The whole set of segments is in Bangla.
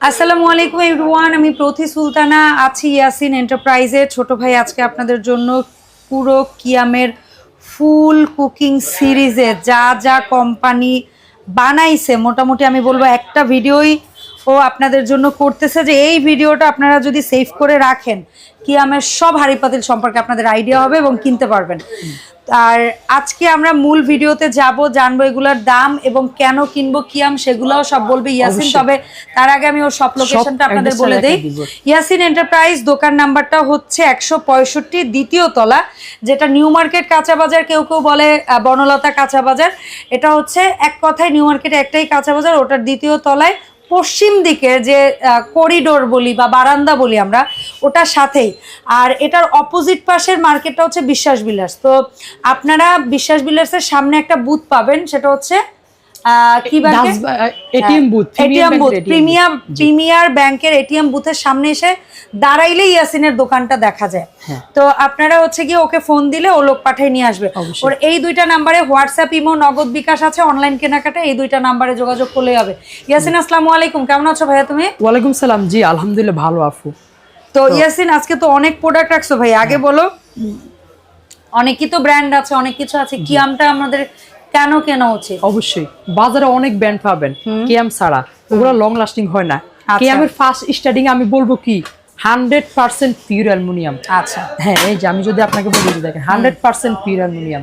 আসসালামু আলাইকুম এভরিওয়ান, আমি প্রথি সুলতানা, আছি ইয়াসিন এন্টারপ্রাইজে। ছোট ভাই আজকে আপনাদের জন্য পুরো কিয়ামের ফুল কুকিং সিরিজে যা যা কোম্পানি বানাইছে, মোটামুটি আমি বলব একটা ভিডিওই ও আপনাদের জন্য করতেছে যে এই ভিডিওটা আপনারা যদি সেভ করে রাখেন কিয়ামের সব হাড়ি পাতিল সম্পর্কে আপনাদের আইডিয়া হবে এবং কিনতে পারবেন। আর আজকে আমরা মূল ভিডিওতে যাব জানব এগুলোর দাম এবং কেন কিনবো কিয়াম সেগুলোও সব বলবে ইয়াসিন। তবে তার আগে আমি ওর সব লোকেশনটা আপনাদের বলে দেই। ইয়াসিন এন্টারপ্রাইজ দোকান নাম্বারটা হচ্ছে একশো পঁয়ষট্টি দ্বিতীয় তলা যেটা নিউ মার্কেট কাঁচা বাজার কেউ কেউ বলে বনলতা কাঁচা বাজার। এটা হচ্ছে এক কথায় নিউ মার্কেটে একটাই কাঁচা বাজার ওটার দ্বিতীয় তলায় পশ্চিম দিকে যে করিডোর বলি বা বারান্দা বলি আমরা ওটার সাথেই। আর এটার অপোজিট পাশের মার্কেটটা হচ্ছে বিশ্বাস বিলাস। তো আপনারা বিশ্বাস বিলাসের সামনে একটা বুথ পাবেন সেটা হচ্ছে আহ, কি ATM booth ATM booth premium premier ব্যাংকের এটিএম বুথের সামনে এসে দাঁড়াইলেই ইয়াসিনের দোকানটা দেখা যায়। হ্যাঁ। তো আপনারা হচ্ছে কি ওকে ফোন দিলে ও লোক পাঠিয়ে নিয়ে আসবে। ওর এই দুইটা নাম্বারে হোয়াটসঅ্যাপ ইমো নগদ বিকাশ আছে অনলাইন কেনাকাটা এই দুইটা নাম্বারে যোগাযোগ করলেই হবে। ইয়াসিন আসসালামু আলাইকুম কেমন আছো ভাইয়া তুমি? ওয়ালাইকুম সালাম জি আলহামদুলিল্লাহ ভালো আফু। তো ইয়াসিন আজকে তো অনেক প্রোডাক্ট রাখছো ভাই আগে বলো। অনেকই তো ব্র্যান্ড আছে অনেক কিছু আছে কিয়ামটা আমাদের কেন কেনা উচিত? অবশ্যই বাজারে অনেক ব্র্যান্ড পাবেন কেএম ছাড়া। ওগুলো লং লাস্টিং হয় না। কেএমের ফার্স্ট স্টার্টিং আমি বলব কি? হান্ড্রেড পার্সেন্ট পিওর অ্যালুমিনিয়াম আচ্ছা। হ্যাঁ এই যে আমি যদি আপনাকে বলে দেখেন হান্ড্রেড পার্সেন্ট পিওর অ্যালুমিনিয়াম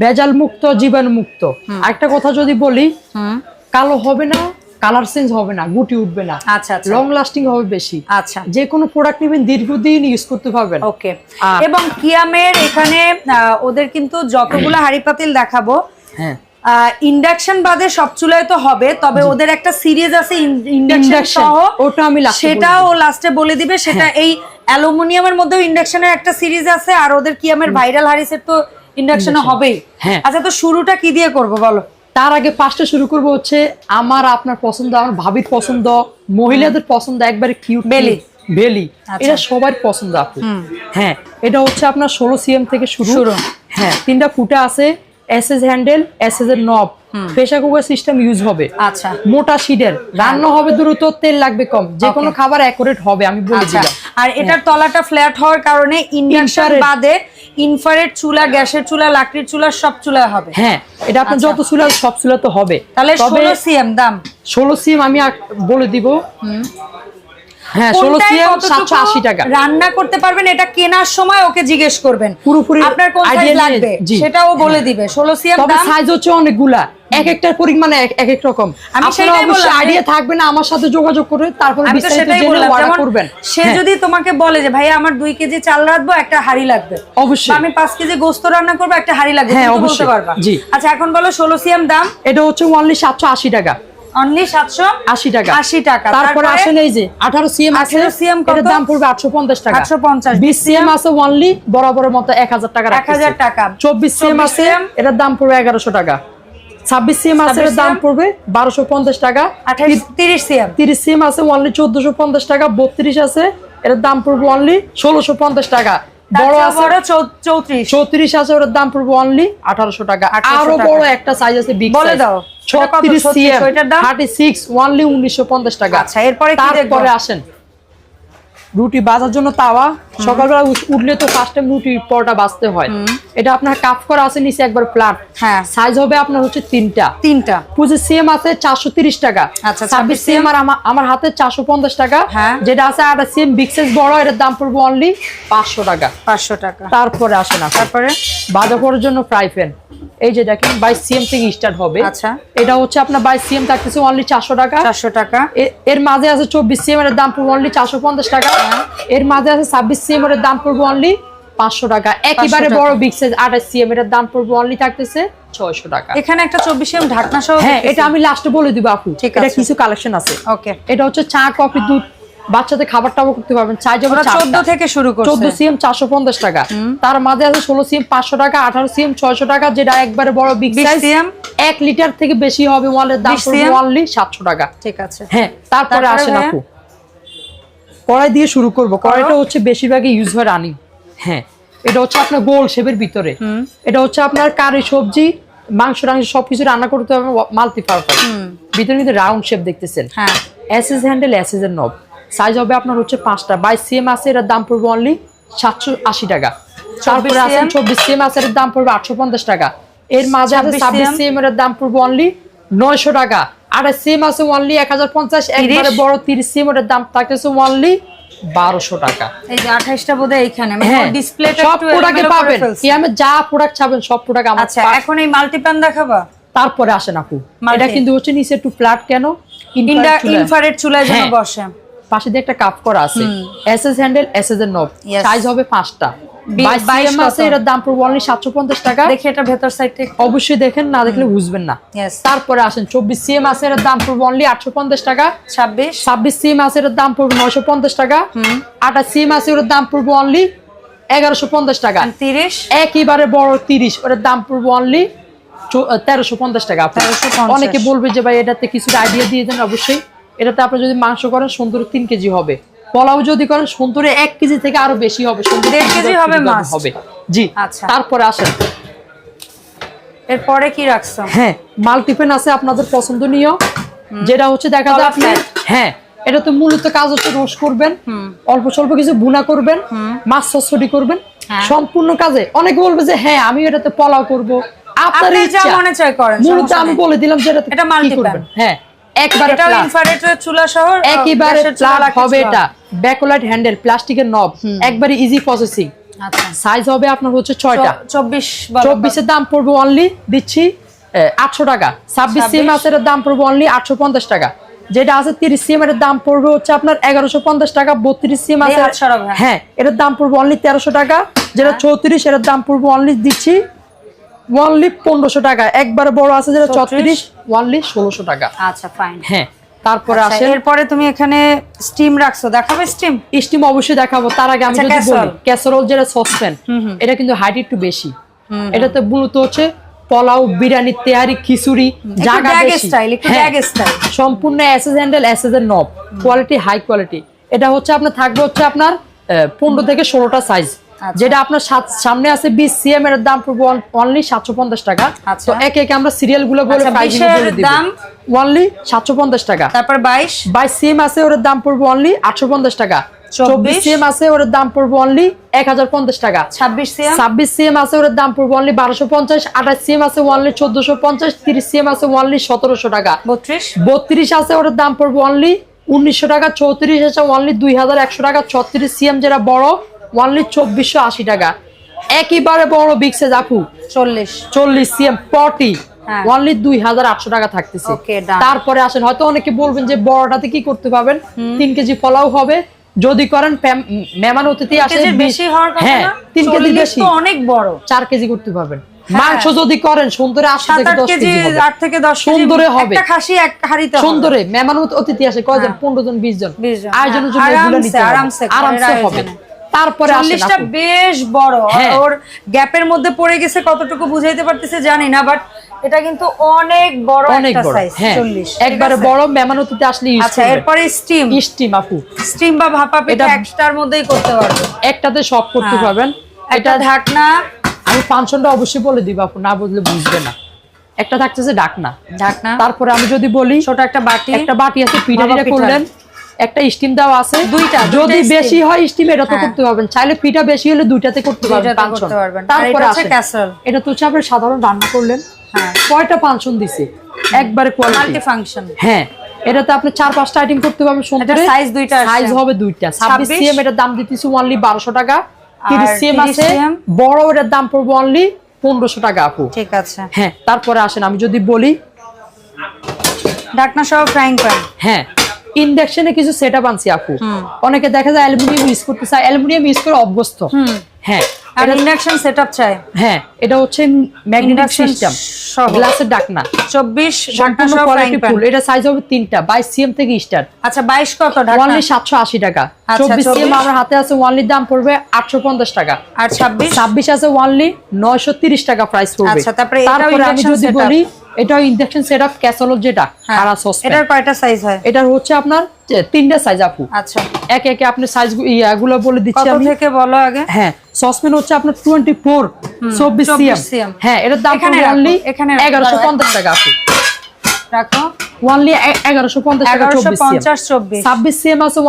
বেজাল মুক্ত জীবাণু মুক্ত আরেকটা কথা যদি বলি কালো হবে না কালার চেঞ্জ হবে না গুটি উঠবে না। আচ্ছা আচ্ছা। লং লাস্টিং হবে বেশি। আচ্ছা। যে কোনো প্রোডাক্ট নেবেন দীর্ঘদিন ইউজ করতে পারবেন। ওকে এবং কিয়ামের এখানে ওদের কিন্তু যতগুলো হাড়ি পাতিল দেখাবো হ্যাঁ। ইন্ডাকশন বাদে সব চুলায় তো হবে তবে ওদের একটা সিরিজ আছে ইন্ডাকশন Induction, সহ। ওটা আমি last এ সেটাও লাস্টে বলে দিবে। সেটা এই অ্যালুমিনিয়ামের মধ্যেও ইন্ডাকশনের একটা সিরিজ আছে আর ওদের কিয়ামের ভাইরাল হারিসের তো ইন্ডাকশনে হবেই। হ্যাঁ। আচ্ছা তো শুরুটা কি দিয়ে করব বলো? তার আগে পাঁচটা শুরু করব হচ্ছে আমার আপনার পছন্দ আমার ভাবির পছন্দ মহিলাদের পছন্দ একবারে কিউট বেলি। বেলি। আচ্ছা। এটা সবার পছন্দ আপু। হ্যাঁ এটা হচ্ছে আপনার ষোলো সিএম থেকে শুরু। শুরু। হ্যাঁ তিনটা ফুটা আছে S S handle S S এর knob pressure cooker system use হবে। আচ্ছা। মোটা শিডের রান্না হবে দ্রুত তেল লাগবে কম। যে কোনো খাবার অ্যাকুরেট হবে আমি বলে আচ্ছা। দিলাম। আর এটার তলাটা ফ্ল্যাট হওয়ার কারণে ইন্ডাকশন। বাদে ইনফারেট চুলা গ্যাসের চুলা লাকড়ির চুলা সব চুলা হবে। হ্যাঁ এটা আপনার আচ্ছা। যত চুলা সব চুলা তো হবে। তাহলে তবে ষোলো সিএম দাম। ষোলো সিএম আমি বলে দিব। হ্যাঁ সিএম টাকা। রান্না করতে পারবেন এটা কেনার সময় ওকে জিজ্ঞেস করবেন। পুরোপুরি আপনার কোন সাইজ লাগবে। সেটাও বলে দিবে। ষোলো সিএম তবে সাইজ হচ্ছে অনেকগুলা। এক একটার পরিমাণে এক এক এক রকম। আপনারা অবশ্যই আইডিয়া থাকবে না আমার সাথে যোগাযোগ করে তারপরে বিস্তারিত জেনে অর্ডার করবেন। সে হ্যাঁ, যদি তোমাকে বলে যে ভাই আমার দুই কেজি চাল রাখব একটা হাড়ি লাগবে। অবশ্যই। আমি পাঁচ কেজি গোস্ত রান্না করব একটা হাড়ি লাগবে। হ্যাঁ, অবশ্যই। পারবা। আচ্ছা এখন বলো ষোলো সিএম দাম? এটা হচ্ছে অনলি সাতশো আশি টাকা। অনলি সাতশো আশি টাকা। আশি টাকা। তারপরে আসেন এই যে আঠারো সিএম আছে 18 CM কত? এটার দাম পড়বে আটশো পঞ্চাশ টাকা। 850 বিশ সিএম আছে অনলি বরাবরের মতো এক হাজার টাকা এক হাজার টাকা। চব্বিশ সিএম 24 আছে CM এটার দাম পড়বে এগারোশো টাকা। ছাব্বিশ সিএম আছে 26 এটার দাম পড়বে বারোশো পঞ্চাশ টাকা। আঠাইশ তিরিশ সিএম তিরিশ সিএম আছে অনলি চোদ্দশো পঞ্চাশ টাকা। বত্রিশ আছে এটার দাম পড়বে অনলি ষোলোশো পঞ্চাশ টাকা। বড় আছে বড় চৌ- চৌত্রিশ চৌত্রিশ আছে ওটার দাম পড়বে অনলি আঠারোশো টাকা আরও বড় একটা সাইজ আছে বিগ বলে দাও। এটা 36 সিএম ওইটার দাম? থার্টি সিক্স অনলি উনিশশো পঞ্চাশ টাকা আচ্ছা, এরপরে কি দেখব? আসেন রুটি বাজার জন্য তাওয়া। সকালবেলা উঠলে তো ফার্স্ট টাইম রুটি পরোটা বাজতে হয়। এটা আপনার কাপ করা আছে নিচে একবার ফ্ল্যাট হ্যাঁ। সাইজ হবে আপনার হচ্ছে তিনটা। তিনটা। পঁচিশ সিএম আছে চারশো তিরিশ টাকা। আচ্ছা, ছাব্বিশ 26 সিএম আর আমার হাতে চারশো পঞ্চাশ টাকা। হ্যাঁ। যেটা আছে আর সিএম বিগ সাইজ বড় এটার দাম পড়বে অনলি পাঁচশো টাকা। পাঁচশো টাকা। তারপরে আসে না তারপরে? বাজা করার জন্য ফ্রাই প্যান এই যে দেখেন বাইশ সিএম থেকে স্টার্ট হবে। আচ্ছা। এটা হচ্ছে আপনার বাইশ সিএম থাকতেছে অনলি চারশো টাকা। চারশো টাকা। এর মাঝে আছে চব্বিশ সিএম এর দাম পড়বে অনলি চারশো পঞ্চাশ টাকা। হ্যাঁ। এর মাঝে আছে ছাব্বিশ সিএম এর দাম পড়বে অনলি পাঁচশো টাকা। একেবারে বড় বিগ সাইজ আঠাশ সিএম এর দাম পড়বে অনলি থাকতেছে ছয়শো টাকা। এখানে একটা চব্বিশ এম ঢাকনা সহ হ্যাঁ এটা আমি লাস্টে বলে দিব আপু। ঠিক আছে। কিছু কালেকশন আছে। ওকে এটা হচ্ছে চা কফি দুধ বাচ্চাদের খাবার টাবার করতে পারবেন। চাই যাবে চোদ্দ থেকে শুরু করছে। চোদ্দ সিএম চারশো পঞ্চাশ টাকা। তার মাঝে আছে ষোলো সিএম পাঁচশো টাকা আঠারো সিএম ছয়শো টাকা যেটা একবারে বড় বিগ 20 সাইজ CM এক লিটার থেকে বেশি হবে ওয়ালের দাম 20 CM অনলি সাতশো টাকা। ঠিক আছে। হ্যাঁ তারপরে তারপরে আসেন আপু। কড়াই দিয়ে শুরু করব। কড়াইটা হচ্ছে বেশিরভাগই ইউজ হয় রানিং। হ্যাঁ এটা হচ্ছে আপনার গোল শেপের ভিতরে। এটা হচ্ছে আপনার কারি সবজি মাংস টাংস সবকিছু রান্না করতে হবে মাল্টি পারপাস ভিতরে কিন্তু রাউন্ড শেপ দেখতেছেন। হ্যাঁ। এসএস হ্যান্ডেল এসএস এর নব সাইজ হবে আপনার হচ্ছে পাঁচটা। বাইশ সিএম আছে এটার দাম পড়বে অনলি সাতশো আশি টাকা। তারপরে আছে 24 চব্বিশ সিএম আছে এটার দাম পড়বে আটশো পঞ্চাশ টাকা। এর মাঝে আছে 26 ছাব্বিশ সিএম এর দাম পড়বে অনলি নয়শো টাকা। আর সিএম আছে অনলি এক হাজার পঞ্চাশ একবারে বড় তিরিশ সিএম এর দাম থাকতেছে অনলি বারোশো টাকা। এই যে আঠাইশটা বোধ এইখানে হ্যাঁ ডিসপ্লেটা সব প্রোডাক্টে পাবেন। কি আমি যা প্রোডাক্ট চাবেন সব প্রোডাক্ট আমার আচ্ছা এখন এই মাল্টিপ্যান দেখাবা? তারপরে আসেন আপু। এটা কিন্তু হচ্ছে নিচে একটু ফ্ল্যাট কেন। ইনফ্রারেড চুলায় যেন হ্যাঁ। বসে। পাশে দিয়ে একটা কাপ করা আছে। এসএস হ্যান্ডেল এসএস এর নব সাইজ হবে পাঁচটা। বাইশ বাইশ CM আছে কত? এটার দাম পড়বে অনলি সাতশো পঞ্চাশ টাকা। দেখি এটা ভেতর সাইডটা অবশ্যই দেখেন না দেখলে বুঝবেন না। তারপরে আসেন চব্বিশ সিএম আছে এটার দাম পড়বে অনলি আটশো পঞ্চাশ টাকা। ছাব্বিশ। ছাব্বিশ সিএম আছে এটার দাম পড়বে নয়শো পঞ্চাশ টাকা। আঠাশ সিএম আছে ওটার দাম পড়বে অনলি এগারোশো পঞ্চাশ টাকা। তিরিশ? একেবারে বড় তিরিশ ওটার দাম পড়বে অনলি তেরোশো পঞ্চাশ টাকা। অনেকে বলবে যে ভাই এটাতে কিছু আইডিয়া দিয়ে দেন অবশ্যই। এটাতে আপনি যদি মাংস করেন সুন্দরে তিন কেজি হবে। পোলাও যদি করেন সুন্দরে এক কেজি থেকে আরও বেশি হবে। সুন্দরে দেড় কেজি কেজি হবে হবে। জি আচ্ছা। তারপরে আসেন। এরপরে কি রাখছো? হ্যাঁ মাল্টিপেন আছে আপনাদের পছন্দনীয়। যেটা হচ্ছে দেখা যায় আপনি হ্যাঁ এটা তো মূলত কাজ হচ্ছে রোস্ট করবেন। অল্প স্বল্প কিছু বুনা করবেন। মাছ করবেন। হ্যাঁ। সম্পূর্ণ কাজে অনেকে বলবে যে হ্যাঁ আমি এটাতে পোলাও করব। আপনার আপনি ইচ্ছা। মনে মূলত আমি বলে দিলাম যে এটা। করবেন? হ্যাঁ। একবারে ইনফ্রারেড চুলা সহ একেবারে গ্যাসের চুলা ফ্ল্যাট রাখা হবে এটা। ব্যাকলাইট হ্যান্ডেল প্লাস্টিকের নব একবারে ইজি প্রসেসিং আচ্ছা। সাইজ হবে আপনার হচ্ছে ছয়টা। চব্বিশ চব্বিশের দাম পড়বে অনলি দিচ্ছি আটশো টাকা। ছাব্বিশ সিএম আছে দাম পড়বে অনলি আটশো পঞ্চাশ টাকা। যেটা আছে তিরিশ সিএম এর দাম পড়বে হচ্ছে আপনার এগারোশো পঞ্চাশ টাকা বত্রিশ সিএম আছে। হ্যাঁ এটার দাম পড়বে অনলি তেরোশো টাকা। যেটা চৌত্রিশ এটার দাম পড়বে অনলি দিচ্ছি অনলি পনেরোশো টাকা। একবারে বড় আছে যেটা 34 চৌত্রিশ অনলি ষোলোশো টাকা। আচ্ছা ফাইন হ্যাঁ। তারপরে আসে এরপরে তুমি এখানে স্টিম রাখছো দেখাবে স্টিম স্টিম অবশ্যই দেখাবো তার আগে আমি আচ্ছা, যদি বলি ক্যাসারোল যেটা সসপ্যান এটা কিন্তু হাইট একটু বেশি। এটাতে মূলত হচ্ছে পোলাও বিরিয়ানি তেহারি খিচুড়ি জায়গা একটু হ্যাঁ, সম্পূর্ণ এসএস হ্যান্ডেল এসএস এর নব কোয়ালিটি হাই কোয়ালিটি এটা হচ্ছে আপনার থাকবে হচ্ছে আপনার পনেরো থেকে ষোলোটা সাইজ আচ্ছা। যেটা আপনার সামনে আছে বিশ সিএম এর দাম পড়বে অনলি সাতশো পঞ্চাশ টাকা। আচ্ছা। তো একে একে আমরা সিরিয়ালগুলো বলে আচ্ছা, প্রাইস 20 এর দাম? অনলি সাতশো পঞ্চাশ টাকা। তারপর বাইশ? বাইশ সিএম আছে ওর দাম পড়বে অনলি আটশো পঞ্চাশ টাকা। চব্বিশ? সিএম আছে ওর দাম পড়বে অনলি এক হাজার পঞ্চাশ টাকা। ছাব্বিশ সিএম ছাব্বিশ সিএম আছে ওর দাম পড়বে অনলি বারোশো পঞ্চাশ। আঠাশ সিএম আছে অনলি চোদ্দশো পঞ্চাশ। তিরিশ সিএম আছে অনলি সতেরোশো টাকা। বত্রিশ? বত্রিশ আছে ওর দাম পড়বে অনলি উনিশশো টাকা। চৌত্রিশ আছে অনলি দুই হাজার একশো টাকা। ছত্রিশ সিএম যেটা বড় অনলি চব্বিশশো আশি টাকা। একেবারে বড় বিক্সে আপু চল্লিশ। চল্লিশ সিএম পটি হ্যাঁ। অনলি দুই হাজার আটশো টাকা থাকতেছে। তারপরে আসেন হয়তো অনেকে বলবেন যে বড়টাতে কি করতে পারবেন? তিন কেজি ফলাও হবে। যদি করেন মেহমান অতিথি আসে বেশি হওয়ার হ্যাঁ তিন কেজি বেশি। অনেক বড়। চার কেজি করতে পারবেন। মাংস যদি করেন সুন্দরে আট থেকে দশ সুন্দরে হবে। সুন্দরে মেহমান অতিথি আসে কয়জন? হ্যাঁ। পনেরো জন বিশ জন। 20 জন, আয়োজনের হ্যাঁ। জন্য আরামসে, হবে। তারপরে চল্লিশটা বেশ বড়। হ্যাঁ। ওর গ্যাপের মধ্যে পড়ে গেছে কতটুকু বুঝাইতে পারতেছে জানি না বাট এটা কিন্তু অনেক বড় অনেক বড়। হ্যাঁ একবারে বড় মেহমান অতিথি আসলে আচ্ছা এরপরে স্টিম স্টিম আপু। স্টিম বা ভাপা পিঠা একটার মধ্যেই করতে পারবে। একটাতে সব করতে হ্যাঁ। পারবেন। একটা এটা ঢাকনা। আমি ফাংশনটা অবশ্যই বলে দিব আপু না বুঝলে বুঝবে না। একটা থাকতেছে ডাকনা ঢাকনা। তারপরে আমি যদি বলি ছোট একটা বাটি। একটা বাটি আছে পিঠা। করলেন একটা স্টিম দেওয়া আছে। দুইটা, যদি বেশি হয় স্টিম এটা তো হ্যাঁ। করতে পারবেন। চাইলে পিঠা বেশি হলে দুইটাতে করতে পারবেন তারপরে হচ্ছে এটা তো হচ্ছে আপনি সাধারণ রান্না করলেন। হ্যাঁ। কয়টা পাঁচশন দিছে? একবারে কোয়ালিটি ফাংশন হ্যাঁ এটাতে আপনি চার পাঁচটা আইটেম করতে পারবেন সুন্দর size দুইটা। সাইজ হবে দুইটা। ছাব্বিশ 26 সিএম এটার দাম দিতেছি অনলি বারোশো টাকা। তিরিশ আর সিএম আছে। বড় এটার দাম পড়বে অনলি পনেরোশো টাকা আপু। ঠিক আছে। হ্যাঁ তারপরে আসেন আমি যদি বলি ঢাকনা সহ ফ্রাইং প্যান হ্যাঁ। ইন্ডাকশনে কিছু সেট আপ আনছি আপু। অনেকে দেখা যায় অ্যালুমিনিয়াম ইউজ করতে চায় অ্যালুমিনিয়াম ইউজ করে অভ্যস্ত। হ্যাঁ আর ইন্ডাকশন সেটআপ চাই হ্যাঁ এটা হচ্ছে ম্যাগনেটিক সিস্টেম সহ। গ্লাসের ডাকনা। চব্বিশ ঢাকনা সহ কোয়ালিটি ফুল এটা সাইজ হবে তিনটা বাইশ সিএম থেকে স্টার্ট। আচ্ছা কত টাকা। আচ্ছা, চব্বিশ সিএম আমার হাতে আছে ওয়ানলির দাম পড়বে আটশো পঞ্চাশ টাকা। আর ছাব্বিশ? ছাব্বিশ আছে ওয়ানলি নয়শো টাকা প্রাইস পড়বে। আচ্ছা, তারপরে এটাও। বলি ইন্ডাকশন যেটা হ্যাঁ, এটার কয়টা সাইজ হয়? এটার হচ্ছে আপনার তিনটা সাইজ আপু। আচ্ছা। একে একে আপনি সাইজ ইয়াগুলো বলে দিচ্ছি কত আমি। থেকে বলো আগে? হ্যাঁ সসপ্যান হচ্ছে আপনার টোয়েন্টি ফোর চব্বিশ সিএম। হ্যাঁ এটার দাম এখানে পড়বে রাখো, অনলি এখানে এগারোশো পঞ্চাশ টাকা রাখো। টাকা সিএম। আছে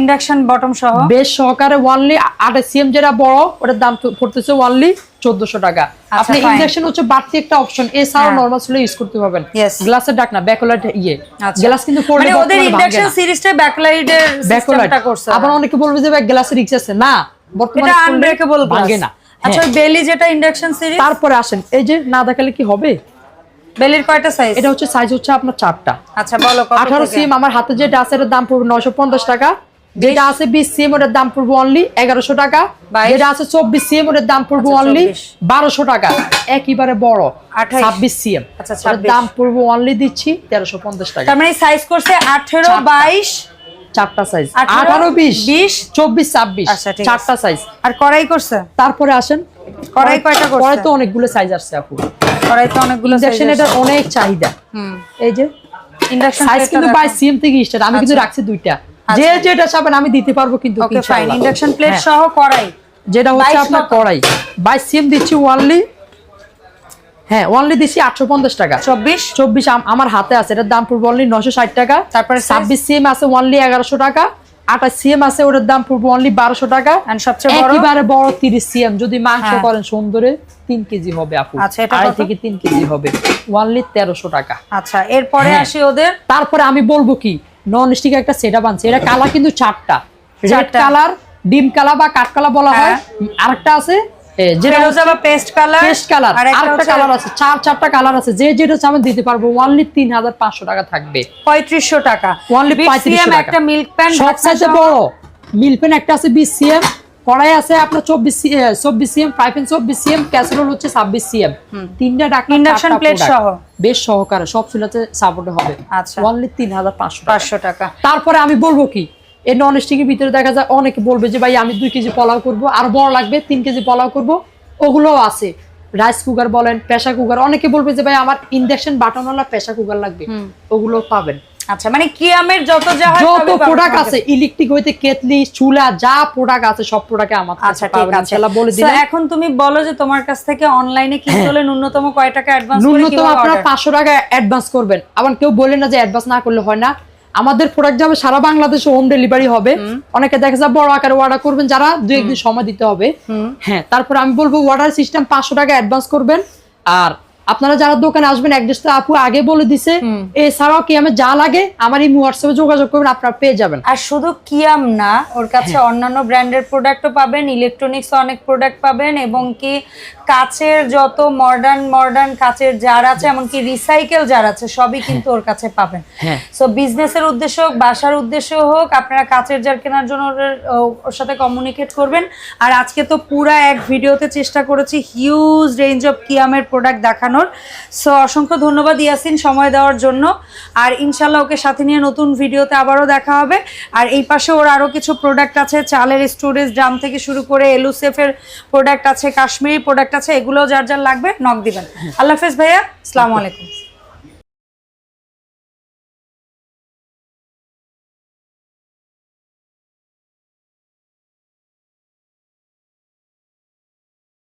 ইন্ডাকশন বটম সহ। বেশ সহকারে ওয়ানলি আঠাশ সিএম যেটা বড় ওটার দাম পড়তেছে ওয়ানলি চোদ্দশো টাকা। আপনি fine. হচ্ছে বাড়তি একটা অপশন এছাড়াও হ্যাঁ। ইউজ করতে পারবেন। গ্লাসের ডাক না ব্যাকলাইট ইয়ে। আচ্ছা। গ্লাস কিন্তু পড়লে মানে ওদের ইন্ডাকশন না। সিরিজটা ব্যাকলাইটের ব্যাকলাইট সিস্টেমটা করছে। আবার অনেকে বলবে যে গ্লাসের রিক্স আছে। না বর্তমানে আনব্রেকেবল ভাঙে না। আচ্ছা হ্যাঁ। বেলি যেটা ইন্ডাকশন সিরিজ তারপরে আসেন এই যে না দেখালে কি হবে? বেলির কয়টা সাইজ এটা হচ্ছে সাইজ হচ্ছে আপনার চারটা। আচ্ছা বলো কত 18 সিম আমার হাতে যেটা আছে এটার দাম পড়বে 950 টাকা। যেটা আছে 20 সিম ওর দাম পড়বে অনলি 1100 টাকা। যেটা আছে 24 সিম ওর দাম পড়বে আচ্ছা, অনলি 1200 টাকা। একইবারে বড় 26 সিম। আচ্ছা 26 দাম পড়বে অনলি দিচ্ছি 1350 টাকা। তার মানে সাইজ করছে 18 22 চারটা সাইজ 18, আঠারো বিশ 20, চব্বিশ ছাব্বিশ আচ্ছা, চারটা সাইজ আর কড়াই করছে? তারপরে আসেন। কড়াই কয়টা? পরে তো অনেকগুলো সাইজ আসছে কড়াই তো অনেকগুলো ইন্ডাকশন এটার অনেক চাহিদা। হুম। এই যে ইন্ডাকশন সাইজ কিন্তু বাই সিএম থেকে স্টার্ট আমি কিন্তু আচ্ছা। রাখছি দুইটা। যে যেটা চাবেন আমি দিতে পারব কিন্তু ইন্ডাকশন প্লেট হ্যাঁ। সহ কড়াই। যেটা হচ্ছে আপনার কড়াই। বাই সিএম দিচ্ছি ওয়ানলি হ্যাঁ ওয়ানলি দিচ্ছি আটশো পঞ্চাশ টাকা। চব্বিশ? চব্বিশ আমার হাতে আছে এটার দাম পড়বে অনলি নশো ষাট টাকা। তারপরে ছাব্বিশ সিএম আছে ওয়ানলি এগারোশো টাকা। আঠাশ সিএম আছে ওটার দাম পড়বে অনলি বারোশো টাকা। সবচেয়ে একেবারে বড় তিরিশ সিএম যদি মাংস হ্যাঁ। করেন সুন্দরে তিন কেজি হবে আপু। আচ্ছা, আড়াই থেকে তিন কেজি হবে। ওয়ানলি তেরোশো টাকা। আচ্ছা এরপরে হ্যাঁ। আসি ওদের? তারপরে আমি বলব কি নন স্টিক একটা সেটা বানছে এটা কালার কিন্তু চারটা। রেড কালার ডিম কালা বা কাঠ কালার বলা হয়। হ্যাঁ। আরেকটা আছে যেটা ফেরোজা বা পেস্ট কালার পেস্ট কালার আর একটা কালার আছে চার চারটা কালার আছে যে যেটা চাবেন দিতে পারব ওয়ানলি তিন হাজার পাঁচশো টাকা থাকবে। পঁয়ত্রিশশো টাকা। Only 3500 টাকা। একটা মিল্ক প্যান সব সাইজে বড়। মিল পেন একটা আছে বিশ সিএম কড়াই আছে আপনার চব্বিশ চব্বিশ সিএম ফ্রাই প্যান চব্বিশ সিএম ক্যাসেরোল হচ্ছে ছাব্বিশ সিএম তিনটা ডাক্তার Induction plate সহ। বেশ সহকারে সব চুলাতে সাপোর্ট হবে। আচ্ছা। তিন হাজার পাঁচশো টাকা। তারপরে আমি বলব কি? এই নন স্টিকের ভিতরে দেখা যায় অনেকে বলবে যে ভাই আমি দুই কেজি পোলাও করব আর বড় লাগবে তিন কেজি পোলাও করব। ওগুলোও আছে। রাইস কুকার বলেন প্রেসার কুকার অনেকে বলবে যে ভাই আমার ইন্ডাকশন বাটনওয়ালা প্রেসার কুকার লাগবে। ওগুলো পাবেন। আচ্ছা মানে কিয়ামের যত যা হয় যত প্রোডাক্ট আছে ইলেকট্রিক হইতে কেটলি চুলা যা প্রোডাক্ট আছে সব প্রোডাক্ট আমার কাছে আচ্ছা ঠিক আছে। বলে দিলাম। এখন তুমি বলো যে তোমার কাছ থেকে অনলাইনে কিনতে হলে ন্যূনতম কয় টাকা অ্যাডভান্স ন্যূনতম আপনারা order? পাঁচশো টাকা অ্যাডভান্স করবেন। আবার কেউ বলে না যে অ্যাডভান্স না করলে হয় না। আমাদের প্রোডাক্ট যাবে সারা বাংলাদেশে হোম ডেলিভারি হবে। অনেকে দেখা যায় বড় আকারে অর্ডার করবেন যারা দু একদিন সময় দিতে হবে। হ্যাঁ তারপরে আমি বলব অর্ডার সিস্টেম পাঁচশো টাকা অ্যাডভান্স করবেন। আর আপনারা যারা দোকানে আসবেন অ্যাড্রেস তো আপু আগে বলে দিছে এছাড়াও কি আমার যা লাগে আমার এই হোয়াটসঅ্যাপে যোগাযোগ করবেন আপনারা পেয়ে যাবেন। আর শুধু কিয়াম না ওর কাছে হ্যাঁ। অন্যান্য ব্র্যান্ডের প্রোডাক্টও পাবেন ইলেকট্রনিক্স অনেক প্রোডাক্ট পাবেন এবং কি কাচের যত মডার্ন মডার্ন কাচের জার আছে এমনকি রিসাইকেল জার আছে সবই কিন্তু ওর কাছে পাবেন। হ্যাঁ। সো বিজনেসের উদ্দেশ্য হোক বাসার উদ্দেশ্য হোক আপনারা কাচের জার কেনার জন্য ওর- সাথে কমিউনিকেট করবেন। আর আজকে তো পুরা এক ভিডিওতে চেষ্টা করেছি হিউজ রেঞ্জ অফ কিয়ামের প্রোডাক্ট দেখানোর সো অসংখ্য ধন্যবাদ ইয়াসিন সময় দেওয়ার জন্য। আর ইনশাল্লাহ ওকে সাথে নিয়ে নতুন ভিডিওতে আবারও দেখা হবে। আর এই পাশে ওর আরও কিছু প্রোডাক্ট আছে, চালের স্টোরেজ ড্রাম থেকে শুরু করে এলুসেফের প্রোডাক্ট আছে, কাশ্মীরি প্রোডাক্ট আছে এগুলো যার যার লাগবে নক দিবেন। আল্লাহ হাফেজ ভাইয়া, আসসালামু আলাইকুম।